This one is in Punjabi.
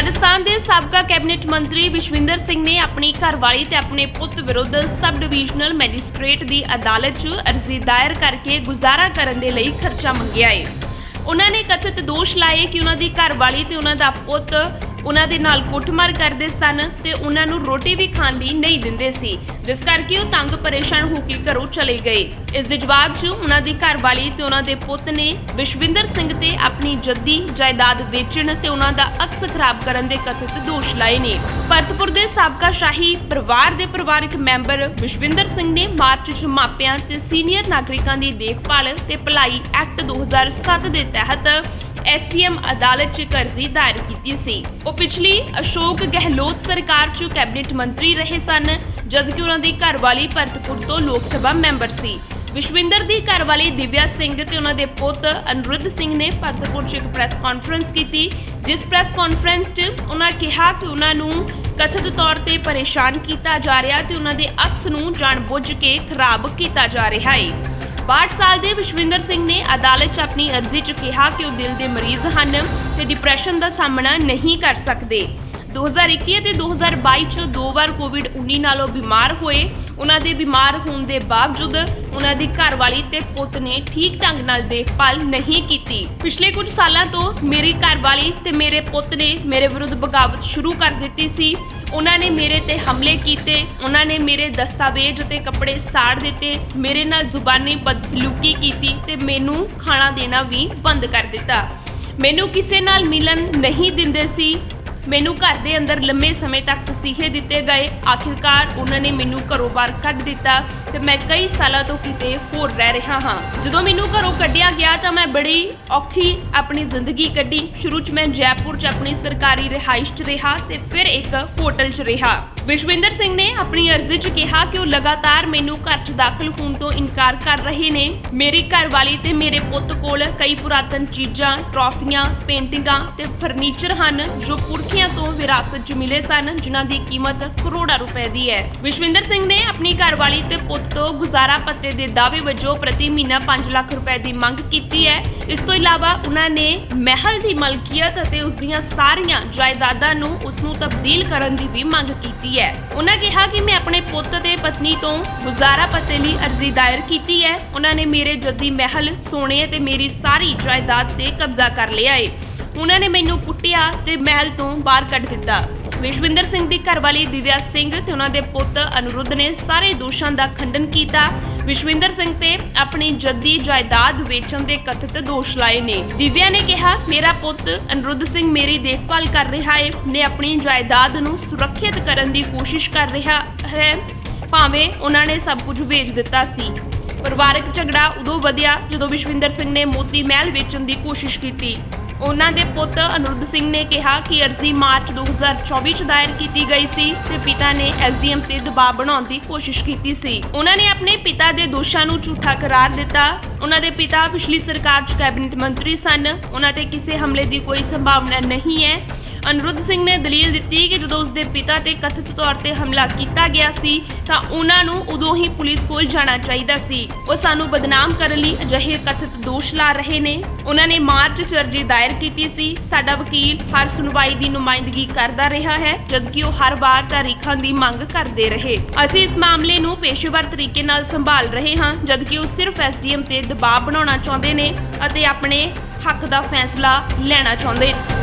ਰਾਜਸਥਾਨ ਦੇ ਸਾਬਕਾ ਕੈਬਨਿਟ ਮੰਤਰੀ ਵਿਸ਼ਵਿੰਦਰ ਸਿੰਘ ਨੇ ਆਪਣੀ ਘਰਵਾਲੀ ਤੇ ਆਪਣੇ ਪੁੱਤ ਵਿਰੁੱਧ ਸਬ ਡਿਵੀਜ਼ਨਲ ਮੈਜਿਸਟ੍ਰੇਟ ਦੀ ਅਦਾਲਤ 'ਚ ਅਰਜ਼ੀ ਦਾਇਰ ਕਰਕੇ ਗੁਜ਼ਾਰਾ ਕਰਨ ਦੇ ਲਈ ਖਰਚਾ ਮੰਗਿਆ ਹੈ ਉਹਨਾਂ ਨੇ ਕਥਿਤ ਦੋਸ਼ ਲਾਏ ਕਿ ਉਹਨਾਂ ਦੀ ਘਰਵਾਲੀ ਤੇ ਉਹਨਾਂ ਦਾ ਪੁੱਤ ਉਹਨਾਂ ਦੇ ਨਾਲ ਕੁੱਟਮਾਰ ਕਰਦੇ ਸਨ ਤੇ ਉਹਨਾਂ ਨੂੰ ਰੋਟੀ ਵੀ ਖਾਣ ਲਈ ਨਹੀਂ ਦਿੰਦੇ ਸੀ। ਜਿਸ ਕਰਕੇ ਉਹ ਤੰਗ ਪਰੇਸ਼ਾਨ ਹੋ ਕੇ ਘਰੋਂ ਚਲੇ ਗਏ। ਇਸ ਦੇ ਜਵਾਬ 'ਚ ਉਹਨਾਂ ਦੀ ਘਰਵਾਲੀ ਤੇ ਉਹਨਾਂ ਦੇ ਪੁੱਤ ਨੇ ਵਿਸ਼ਵਿੰਦਰ ਸਿੰਘ ਤੇ ਆਪਣੀ ਜੱਦੀ, ਜਾਇਦਾਦ ਵੇਚਣ ਤੇ ਉਹਨਾਂ ਦਾ ਅਕਸ ਖਰਾਬ ਕਰਨ ਦੇ ਕਥਿਤ ਦੋਸ਼ ਲਾਏ ਨੇ। ਭਰਤਪੁਰ ਦੇ ਸਾਬਕਾ ਸ਼ਾਹੀ ਪਰਿਵਾਰ ਦੇ ਪਰਿਵਾਰਕ ਮੈਂਬਰ ਵਿਸ਼ਵਿੰਦਰ ਸਿੰਘ ਨੇ ਮਾਰਚ 'ਚ ਮਾਪਿਆਂ ਤੇ ਸੀਨੀਅਰ ਨਾਗਰਿਕਾਂ ਦੀ ਦੇਖਭਾਲ ਤੇ ਭਲਾਈ ਐਕਟ 2007 ਦੇ ਤਹਿਤ ਐਸਟੀਐਮ ਅਦਾਲਤ 'ਚ ਕਰਜ਼ੀ ਦਾਇਰ ਕੀਤੀ ਸੀ। ਉਹ ਪਿਛਲੀ ਅਸ਼ੋਕ ਗਹਿਲੋਤ ਸਰਕਾਰ 'ਚ ਕੈਬਨਿਟ ਮੰਤਰੀ ਰਹੇ ਸਨ, ਜਦਕਿ ਉਹਨਾਂ ਦੀ ਘਰਵਾਲੀ ਭਰਤਪੁਰ ਤੋਂ ਲੋਕ ਸਭਾ ਮੈਂਬਰ ਸੀ। ਵਿਸ਼ਵਿੰਦਰ ਦੀ ਘਰਵਾਲੀ ਦਿਵਿਆ ਸਿੰਘ ਤੇ ਉਹਨਾਂ ਦੇ ਪੁੱਤ ਅਨਰੁੱਧ ਸਿੰਘ ਨੇ ਭਰਤਪੁਰ 'ਚ ਇੱਕ ਪ੍ਰੈਸ ਕਾਨਫਰੰਸ ਕੀਤੀ, ਜਿਸ ਪ੍ਰੈਸ ਕਾਨਫਰੰਸ 'ਚ ਉਹਨਾਂ ਕਿਹਾ ਕਿ ਉਹਨਾਂ ਨੂੰ ਕਥਿਤ ਤੌਰ ਤੇ ਪਰੇਸ਼ਾਨ ਕੀਤਾ ਜਾ ਰਿਹਾ ਤੇ ਉਹਨਾਂ ਦੇ ਅਕਸ ਨੂੰ ਜਾਣਬੁੱਝ ਕੇ ਖਰਾਬ ਕੀਤਾ ਜਾ ਰਿਹਾ ਹੈ 62 ਸਾਲ ਦੇ ਵਿਸ਼ਵਿੰਦਰ ਸਿੰਘ ਨੇ ਅਦਾਲਤ 'ਚ ਆਪਣੀ ਅਰਜ਼ੀ 'ਚ ਕਿਹਾ ਕਿ ਉਹ ਦਿਲ ਦੇ ਮਰੀਜ਼ ਹਨ ਤੇ ਡਿਪਰੈਸ਼ਨ ਦਾ ਸਾਹਮਣਾ ਨਹੀਂ ਕਰ ਸਕਦੇ। 2021 ਅਤੇ 2022 ਚ ਦੋ ਵਾਰ ਕੋਵਿਡ-19 ਨਾਲੋਂ ਬਿਮਾਰ ਹੋਏ। ਉਹਨਾਂ ਦੇ ਬਿਮਾਰ ਹੋਣ ਦੇ ਬਾਵਜੂਦ ਉਹਨਾਂ ਦੀ ਘਰਵਾਲੀ ਤੇ ਪੁੱਤ ਨੇ ਠੀਕ ਢੰਗ ਨਾਲ ਦੇਖਭਾਲ ਨਹੀਂ ਕੀਤੀ। ਪਿਛਲੇ ਕੁਝ ਸਾਲਾਂ ਤੋਂ ਮੇਰੀ ਘਰਵਾਲੀ ਤੇ ਮੇਰੇ ਪੁੱਤ ਨੇ ਮੇਰੇ ਵਿਰੁੱਧ ਬਗਾਵਤ ਸ਼ੁਰੂ ਕਰ ਦਿੱਤੀ ਸੀ। ਉਹਨਾਂ ਨੇ ਮੇਰੇ ਤੇ ਹਮਲੇ ਕੀਤੇ। ਉਹਨਾਂ ਨੇ ਮੇਰੇ ਦਸਤਾਵੇਜ਼ ਅਤੇ ਕੱਪੜੇ ਸਾੜ ਦਿੱਤੇ। ਮੇਰੇ ਨਾਲ ਜ਼ੁਬਾਨੀ ਬਦਸਲੂਕੀ ਕੀਤੀ ਤੇ ਮੈਨੂੰ ਖਾਣਾ ਦੇਣਾ ਵੀ ਬੰਦ ਕਰ ਦਿੱਤਾ। ਮੈਨੂੰ ਕਿਸੇ ਨਾਲ ਮਿਲਣ ਨਹੀਂ ਦਿੰਦੇ ਸੀ। ਮੈਨੂੰ ਘਰ ਦੇ ਅੰਦਰ ਲੰਮੇ ਸਮੇਂ ਤੱਕ ਤਸੀਹੇ ਦਿੱਤੇ ਗਏ। ਆਖਿਰਕਾਰ ਉਹਨਾਂ ਨੇ ਮੈਨੂੰ ਘਰੋਂ ਬਾਹਰ ਕੱਢ ਦਿੱਤਾ ਤੇ ਮੈਂ ਕਈ ਸਾਲਾਂ ਤੋਂ ਕਿਤੇ ਹੋਰ ਰਹਿ ਰਿਹਾ ਹਾਂ। ਜਦੋਂ ਮੈਨੂੰ ਘਰੋਂ ਕੱਢਿਆ ਗਿਆ ਤਾਂ ਮੈਂ ਬੜੀ ਔਖੀ ਆਪਣੀ ਜ਼ਿੰਦਗੀ ਕੱਢੀ। ਸ਼ੁਰੂ 'ਚ ਮੈਂ ਜੈਪੁਰ 'ਚ ਆਪਣੀ ਸਰਕਾਰੀ ਰਿਹਾਇਸ਼ 'ਚ ਰਿਹਾ ਤੇ ਫਿਰ ਇੱਕ ਹੋਟਲ 'ਚ ਰਿਹਾ। ਵਿਸ਼ਵਿੰਦਰ ਸਿੰਘ ਨੇ ਆਪਣੀ ਅਰਜ਼ੀ 'ਚ ਕਿਹਾ ਕਿ ਉਹ ਲਗਾਤਾਰ ਮੈਨੂੰ ਘਰ 'ਚ ਦਾਖਲ ਹੋਣ ਤੋਂ ਇਨਕਾਰ ਕਰ ਰਹੇ ਨੇ। ਮੇਰੀ ਘਰਵਾਲੀ ਤੇ ਮੇਰੇ ਪੁੱਤ ਕੋਲ ਕਈ ਪੁਰਾਤਨ ਚੀਜ਼ਾਂ, ਟਰੋਫੀਆਂ, ਪੇਂਟਿੰਗਾਂ ਤੇ ਫਰਨੀਚਰ ਹਨ, ਜੋ ਪੁਰਖਿਆਂ ਤੋਂ ਵਿਰਾਸਤ 'ਚ ਮਿਲੇ ਸਨ, ਜਿਨ੍ਹਾਂ ਦੀ ਕੀਮਤ ਕਰੋੜਾਂ ਰੁਪਏ ਦੀ ਹੈ। ਵਿਸ਼ਵਿੰਦਰ ਸਿੰਘ ਨੇ ਆਪਣੀ ਘਰਵਾਲੀ ਤੇ ਪੁੱਤ ਤੋਂ ਗੁਜ਼ਾਰਾ ਪੱਤੇ ਦੇ ਦਾਅਵੇ ਵਜੋਂ ਪ੍ਰਤੀ ਮਹੀਨਾ 5 ਲੱਖ ਰੁਪਏ ਦੀ ਮੰਗ ਕੀਤੀ ਹੈ। ਇਸ ਤੋਂ ਇਲਾਵਾ ਉਹਨਾਂ ਨੇ ਮਹਿਲ ਦੀ ਮਲਕੀਅਤ ਅਤੇ ਉਸ ਦੀਆਂ ਸਾਰੀਆਂ ਜਾਇਦਾਦਾਂ ਨੂੰ ਉਸ ਨੂੰ ਤਬਦੀਲ ਕਰਨ ਦੀ ਵੀ ਮੰਗ ਕੀਤੀ ਹੈ। ਉਹਨਾਂ ਕਿਹਾ ਕਿ ਮੈਂ ਆਪਣੇ ਪੁੱਤ ਤੇ ਪਤਨੀ ਤੋਂ ਗੁਜ਼ਾਰਾ ਭੱਤੇ ਲਈ ਅਰਜ਼ੀ ਦਾਇਰ ਕੀਤੀ ਹੈ। ਉਹਨਾਂ ਨੇ ਮੇਰੇ ਜੱਦੀ ਮਹਿਲ, ਸੋਨੇ ਤੇ ਮੇਰੀ ਸਾਰੀ ਜਾਇਦਾਦ ਤੇ ਕਬਜ਼ਾ ਕਰ ਲਿਆ ਹੈ ਉਹਨਾਂ ਨੇ ਮੈਨੂੰ ਕੁੱਟਿਆ ਤੇ ਮਹਿਲ ਤੋਂ ਬਾਹਰ ਕੱਢ ਦਿੱਤਾ। ਵਿਸ਼ਵਿੰਦਰ ਸਿੰਘ ਦੀ ਘਰਵਾਲੀ ਦਿਵਿਆ ਸਿੰਘ ਤੇ ਉਹਨਾਂ ਦੇ ਪੁੱਤ ਅਨੁਰੁੱਧ ਨੇ ਸਾਰੇ ਦੋਸ਼ਾਂ ਦਾ ਖੰਡਨ ਕੀਤਾ। ਵਿਸ਼ਵਿੰਦਰ ਸਿੰਘ ਤੇ ਆਪਣੀ ਜੱਦੀ ਜਾਇਦਾਦ ਵੇਚਣ ਦੇ ਕਥਿਤ ਦੋਸ਼ ਲਾਏ ਨੇ। ਦਿਵਿਆ ਨੇ ਕਿਹਾ, ਮੇਰਾ ਪੁੱਤ ਅਨੁਰੁੱਧ ਸਿੰਘ ਮੇਰੀ ਦੇਖਭਾਲ ਕਰ ਰਿਹਾ ਹੈ ਮੈਂ ਆਪਣੀ ਜਾਇਦਾਦ ਨੂੰ ਸੁਰੱਖਿਅਤ ਕਰਨ ਦੀ ਕੋਸ਼ਿਸ਼ ਕਰ ਰਿਹਾ ਹੈ। ਭਾਵੇਂ ਉਹਨਾਂ ਨੇ ਸਭ ਕੁਝ ਵੇਚ ਦਿੱਤਾ ਸੀ। ਪਰਿਵਾਰਕ ਝਗੜਾ ਉਦੋਂ ਵਧਿਆ ਜਦੋਂ ਵਿਸ਼ਵਿੰਦਰ ਸਿੰਘ ਨੇ ਮੋਤੀ ਮਹਿਲ ਵੇਚਣ ਦੀ ਕੋਸ਼ਿਸ਼ ਕੀਤੀ। ਉਹਨਾਂ ਦੇ ਪੁੱਤ ਅਨੁਰੁੱਧ ਸਿੰਘ ਨੇ ਕਿਹਾ ਕਿ ਅਰਜ਼ੀ ਮਾਰਚ 2024 ਚ ਦਾਇਰ ਕੀਤੀ ਗਈ ਸੀ ਤੇ ਪਿਤਾ ਨੇ ਐਸਡੀਐਮ ਤੇ ਦਬਾਅ ਬਣਾਉਣ ਦੀ ਕੋਸ਼ਿਸ਼ ਕੀਤੀ ਸੀ। ਉਹਨਾਂ ਨੇ ਆਪਣੇ ਪਿਤਾ ਦੇ ਦੋਸ਼ਾਂ ਨੂੰ ਝੂਠਾ ਕਰਾਰ ਦਿੱਤਾ। ਉਹਨਾਂ ਦੇ ਪਿਤਾ ਪਿਛਲੀ ਸਰਕਾਰ 'ਚ ਕੈਬਨਿਟ ਮੰਤਰੀ ਸਨ। ਉਹਨਾਂ ਤੇ ਕਿਸੇ ਹਮਲੇ ਦੀ ਕੋਈ ਸੰਭਾਵਨਾ ਨਹੀਂ ਹੈ। ਅਨਰੁੱਧ ਸਿੰਘ ਨੇ ਦਲੀਲ ਦਿੱਤੀ ਕਿ ਜਦੋਂ ਉਸਦੇ ਪਿਤਾ ਤੇ ਕਥਿਤ ਤੌਰ ਤੇ ਹਮਲਾ ਕੀਤਾ ਗਿਆ ਸੀ, ਤਾਂ ਉਹਨਾਂ ਨੂੰ ਉਦੋਂ ਹੀ ਪੁਲਿਸ ਕੋਲ ਜਾਣਾ ਚਾਹੀਦਾ ਸੀ। ਉਹ ਸਾਨੂੰ ਬਦਨਾਮ ਕਰਨ ਲਈ ਅਜਿਹੇ ਕਥਿਤ ਦੋਸ਼ ਲਾ ਰਹੇ ਨੇ। ਉਹਨਾਂ ਨੇ ਮਾਰਚ ਚ ਅਰਜ਼ੀ ਦਾਇਰ ਕੀਤੀ ਸੀ। ਸਾਡਾ ਵਕੀਲ ਹਰ ਸੁਣਵਾਈ ਦੀ ਨੁਮਾਇੰਦਗੀ ਕਰਦਾ ਰਿਹਾ ਹੈ, ਜਦਕਿ ਉਹ ਹਰ ਵਾਰ ਤਾਰੀਖਾਂ ਦੀ ਮੰਗ ਕਰਦੇ ਰਹੇ। ਅਸੀਂ ਇਸ ਮਾਮਲੇ ਨੂੰ ਪੇਸ਼ੇਵਰ ਤਰੀਕੇ ਨਾਲ ਸੰਭਾਲ ਰਹੇ ਹਾਂ, ਜਦਕਿ ਉਹ ਸਿਰਫ ਐਸਡੀਐਮ ਤੇ ਦਬਾਅ ਬਣਾਉਣਾ ਚਾਹੁੰਦੇ ਨੇ ਅਤੇ ਆਪਣੇ ਹੱਕ ਦਾ ਫੈਸਲਾ ਲੈਣਾ ਚਾਹੁੰਦੇ ਨੇ।